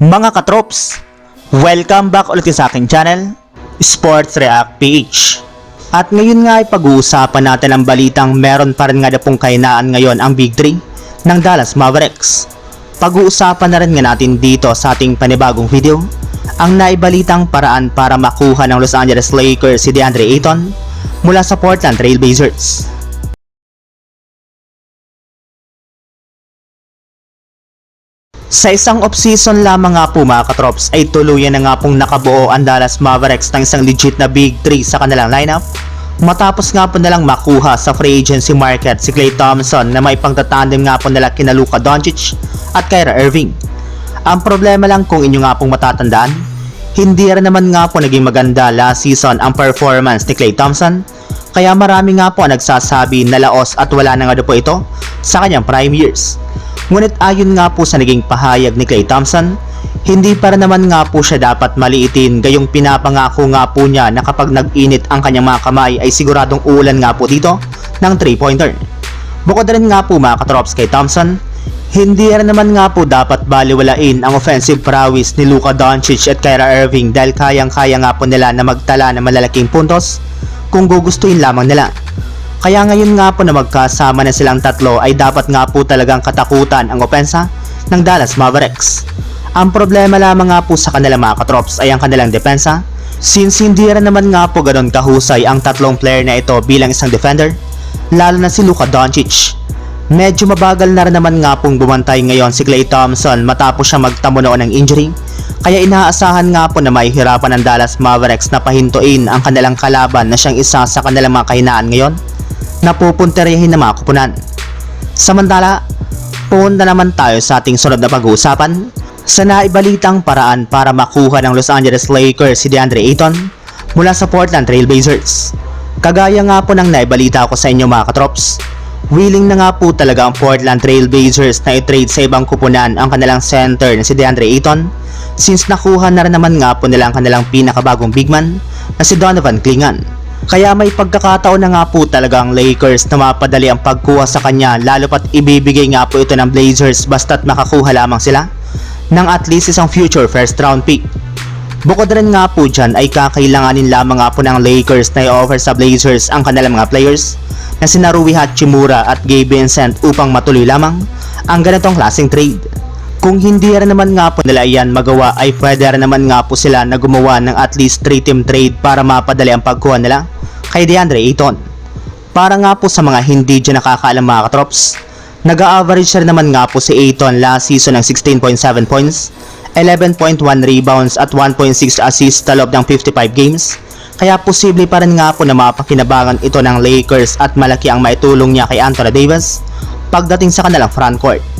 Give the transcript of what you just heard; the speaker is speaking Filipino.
Mga katrops, welcome back ulit sa aking channel, Sports React PH. At ngayon nga ay pag-uusapan natin ang balitang meron pa rin nga na pong kainaan ngayon ang Big 3 ng Dallas Mavericks. Pag-uusapan na rin nga natin dito sa ating panibagong video ang naibalitang paraan para makuha ng Los Angeles Lakers si DeAndre Ayton mula sa Portland Trail Sa isang off-season lamang nga po mga katrops ay tuluyan na nga pong nakabuo ang Dallas Mavericks ng isang legit na Big 3 sa kanilang lineup matapos nga po nalang makuha sa free agency market si Klay Thompson na may pangtatandem nga po nila kina Luka Doncic at Kyra Irving. Ang problema lang kung inyo nga pong matatandaan, hindi rin naman nga po naging maganda last season ang performance ni Klay Thompson kaya marami nga po ang nagsasabi na laos at wala na nga po ito sa kanyang prime years. Ngunit ayon nga po sa naging pahayag ni Klay Thompson, hindi para naman nga po siya dapat maliitin gayong pinapangako nga po niya na kapag nag-init ang kanyang mga kamay ay siguradong ulan nga po dito ng 3-pointer. Bukod rin nga po mga katrops kay Thompson, hindi rin naman nga po dapat baliwalain ang offensive prowess ni Luka Doncic at Kyra Irving dahil kayang-kaya nga po nila na magtala ng malalaking puntos kung gugustuhin lamang nila. Kaya ngayon nga po na magkasama na silang tatlo ay dapat nga po talagang katakutan ang opensa ng Dallas Mavericks. Ang problema lamang nga po sa kanilang mga katrops ay ang kanilang depensa since hindi rin naman nga po ganun kahusay ang tatlong player na ito bilang isang defender lalo na si Luka Doncic. Medyo mabagal na rin naman nga pong bumantay ngayon si Klay Thompson matapos siya magtamo noon ng injury kaya inaasahan nga po na may hirapan ng Dallas Mavericks na pahintuin ang kanilang kalaban na siyang isa sa kanilang mga kahinaan ngayon na pupunterihin ng mga kupunan. Samantala, punta naman tayo sa ating sunod na pag-uusapan sa naibalitang paraan para makuha ng Los Angeles Lakers si DeAndre Ayton mula sa Portland Trail Blazers. Kagaya nga po ng naibalita ko sa inyo mga katrops, willing na nga po talaga ang Portland Trail Blazers na i-trade sa ibang kupunan ang kanilang center na si DeAndre Ayton since nakuha na rin naman nga po nila ang kanilang pinakabagong big man na si Donovan Klingan. Kaya may pagkakataon na nga po talaga ang Lakers na mapadali ang pagkuha sa kanya lalo pat ibibigay nga po ito ng Blazers basta't makakuha lamang sila ng at least isang future first round pick. Bukod rin nga po dyan ay kakailanganin lamang nga po ng Lakers na i-offer sa Blazers ang kanilang mga players na si Narui Hachimura at Gabe Vincent upang matuloy lamang ang ganitong klaseng trade. Kung hindi rin naman nga po nila yan magawa ay pwede rin naman nga po sila na gumawa ng at least 3 team trade para mapadali ang pagkuha nila kay DeAndre Ayton. Para nga po sa mga hindi dyan nakakaalam mga katrops, nag-average rin naman nga po si Ayton last season ng 16.7 points, 11.1 rebounds at 1.6 assists sa loob ng 55 games. Kaya posible pa rin nga po na mapakinabangan ito ng Lakers at malaki ang maitulong niya kay Anthony Davis pagdating sa kanilang frontcourt.